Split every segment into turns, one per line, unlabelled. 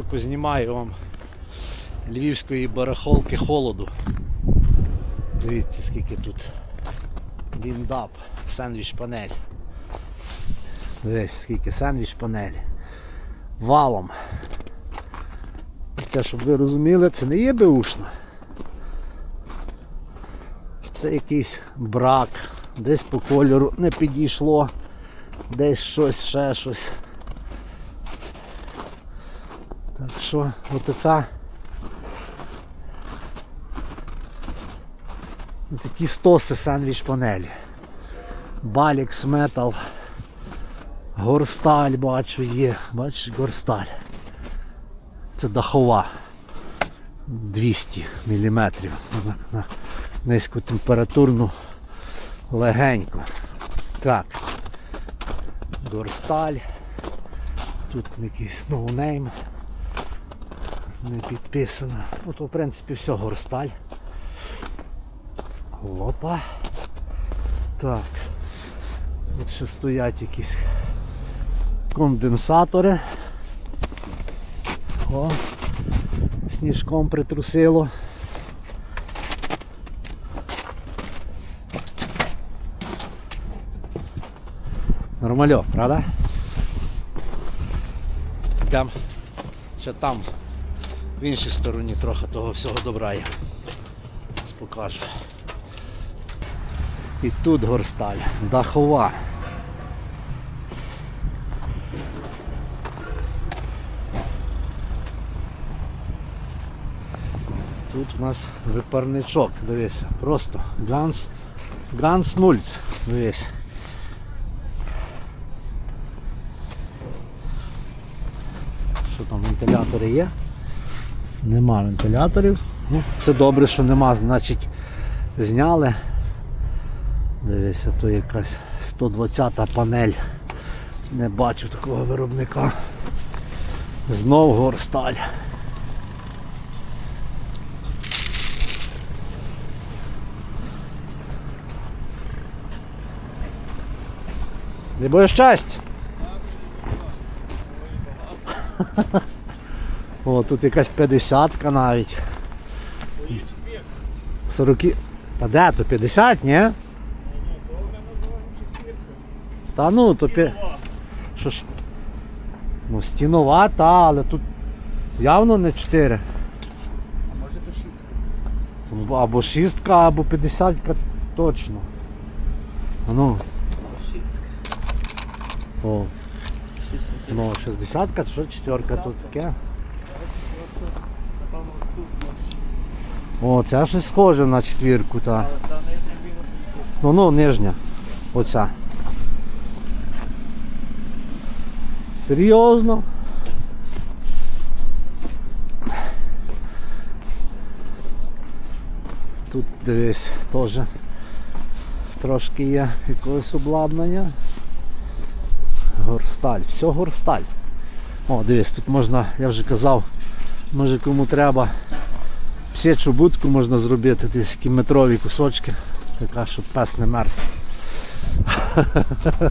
трошки познімаю вам львівської барахолки холоду. Дивіться, скільки тут ліндап, сендвіч панель. Дивись, скільки сендвіч панель. Валом. Це, щоб ви розуміли, це не є беушна. Це якийсь брак, десь по кольору не підійшло, десь щось, ще щось. Так що отака. Такі стоси сендвіч панелі. Балікс метал. Горсталь бачу є. Бачиш, горсталь. Це дахова. 200 мм на, низьку температурну легенько. Так. Горсталь. Тут якийсь ноунейм. Не підписано. Ну в принципі все горсталь. Опа. Так. От ще стоять якісь конденсатори. О, сніжком притрусило. Нормальок, правда? Йдемо ще там, в іншій стороні трохи того всього добра є. Зараз покажу. І тут горсталь, дахова. Тут у нас випарничок, дивися, просто ганс, ганс нульц, дивись. Що там, вентилятори є? Нема вентиляторів. Ну, це добре, що нема, значить зняли. Дивися, то якась 120-та панель. Не бачу такого виробника. Знов горсталь. Не боїш щастя? О, тут якась 50-ка навіть. 40. Та де то 50, ні? Та ну, то пі... Що ж? Ну, стінова, та, але тут явно не 4.
А може до шістки?
Або 6, або 50 точно. А ну,
Шістка.
о, ну 60 то що четверка тут таке.
Напевно, тут.
О, це щось схоже на четвірку, та. Ну ну, нижня. Оця. Серйозно? Тут дивись теж трошки є якогось обладнання. Горсталь, все горсталь. О, дивись, тут можна, я вже казав, може кому треба псячу будку можна зробити, десь такі метрові кусочки, така, щоб пес не мерз.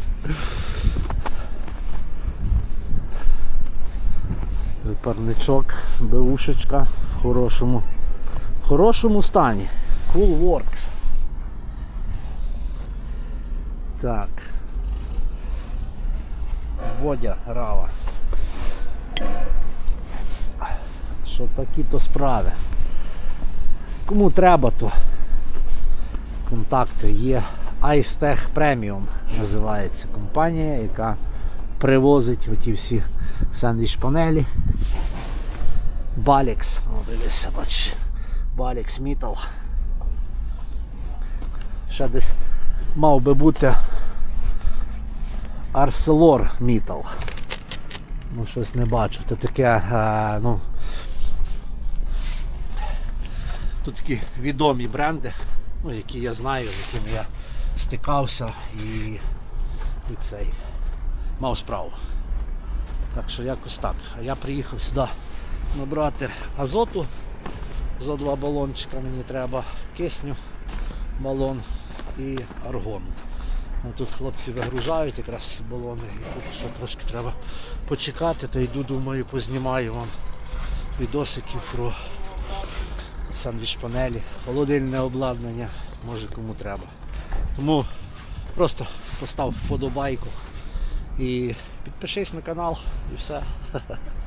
Випарничок, беушечка в хорошому, в хорошому стані. Cool Works. Так. Водя грава. Що такі то справи. Кому треба, то контакти є. iStech Premium називається компанія, яка привозить оті всі сендвіч панелі. Balix. О, дивися, бач. Balix Metal. Ще десь мав би бути Arcelor Metal. Ну щось не бачу. Це таке, е, ну, Тут такі відомі бренди, ну, які я знаю, з якими я стикався і, і цей мав справу. Так що якось так. А я приїхав сюди набрати азоту за два балончика. Мені треба кисню, балон і аргону. Ну, Тут хлопці вигружають якраз всі балони і тут ще трошки треба почекати, то йду, думаю, познімаю вам відосиків про сандвіч панелі, холодильне обладнання, може кому треба. Тому просто постав вподобайку і підпишись на канал і все.